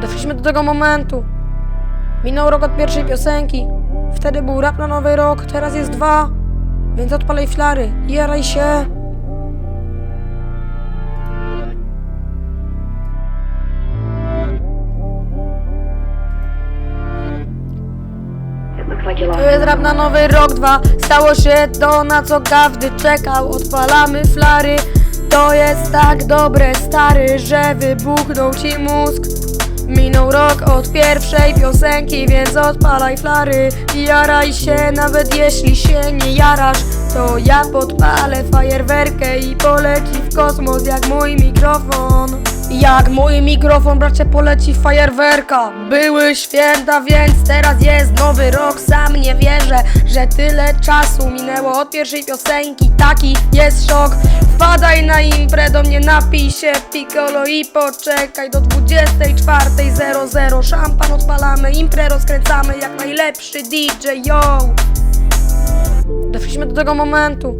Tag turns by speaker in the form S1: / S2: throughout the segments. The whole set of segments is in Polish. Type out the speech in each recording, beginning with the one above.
S1: Doszliśmy do tego momentu. Minął rok od pierwszej piosenki. Wtedy był rap na nowy rok, teraz jest dwa. Więc odpalaj flary jaraj się. To jest rap na nowy rok, dwa. Stało się to, na co każdy czekał. Odpalamy flary. To jest tak dobre, stary, że wybuchnął ci mózg. Minął rok od pierwszej piosenki, więc odpalaj flary i jaraj się, nawet jeśli się nie jarasz, to ja podpalę fajerwerkę i poleci w kosmos jak mój mikrofon. Jak mój mikrofon, bracie, poleci fajerwerka. Były święta, więc teraz jest nowy rok. Sam nie wierzę, że tyle czasu minęło od pierwszej piosenki. Taki jest szok. Wpadaj na imprę, do mnie napij się piccolo i poczekaj do 24.00. Szampan odpalamy, imprę rozkręcamy jak najlepszy DJ, yo! Doszliśmy do tego momentu.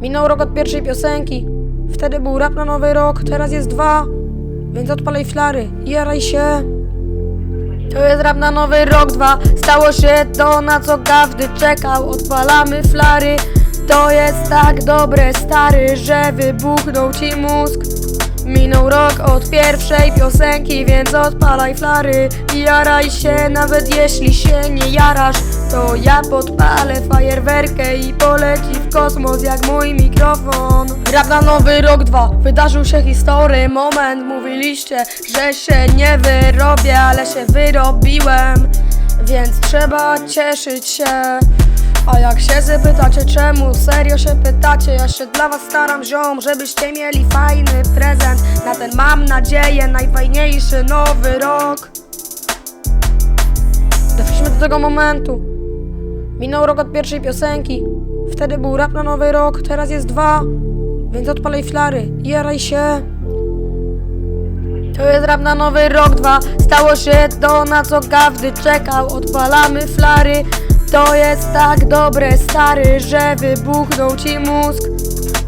S1: Minął rok od pierwszej piosenki. Wtedy był rap na nowy rok, teraz jest dwa. Więc odpalaj flary jaraj się. To jest rap na nowy rok, dwa. Stało się to, na co każdy czekał. Odpalamy flary. To jest tak dobre, stary, że wybuchnął ci mózg. Minął rok od pierwszej piosenki, więc odpalaj flary i jaraj się, nawet jeśli się nie jarasz, to ja podpalę fajerwerkę i poleci w kosmos jak mój mikrofon. Rap na nowy rok dwa, wydarzył się history, moment, mówiliście, że się nie wyrobię, ale się wyrobiłem, więc trzeba cieszyć się. A jak się zapytacie czemu, serio się pytacie? Ja się dla was staram ziom, żebyście mieli fajny prezent. Na ten mam nadzieję najfajniejszy nowy rok. Doszliśmy do tego momentu. Minął rok od pierwszej piosenki. Wtedy był rap na nowy rok, teraz jest dwa. Więc odpalaj flary jaraj się. To jest rap na nowy rok, dwa. Stało się to, na co każdy czekał. Odpalamy flary. To jest tak dobre, stary, że wybuchnął ci mózg.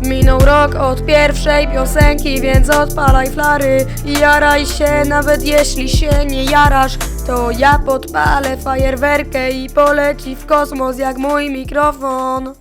S1: Minął rok od pierwszej piosenki, więc odpalaj flary i jaraj się, nawet jeśli się nie jarasz, to ja podpalę fajerwerkę i poleci w kosmos jak mój mikrofon.